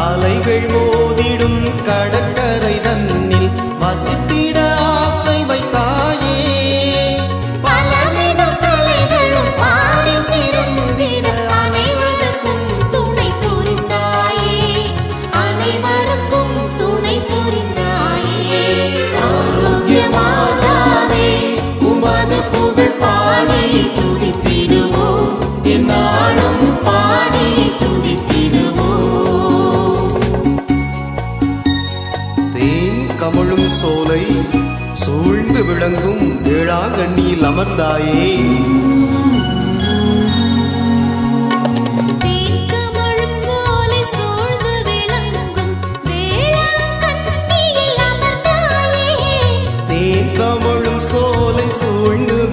அலைகள் மோதிடும் கடற்கரை தன்னில் வசித்து சோலை சூழ்ந்து விளங்கும் வேளாங்கண்ணியில் அமர்ந்தாயே. சோலை சூழ்ந்து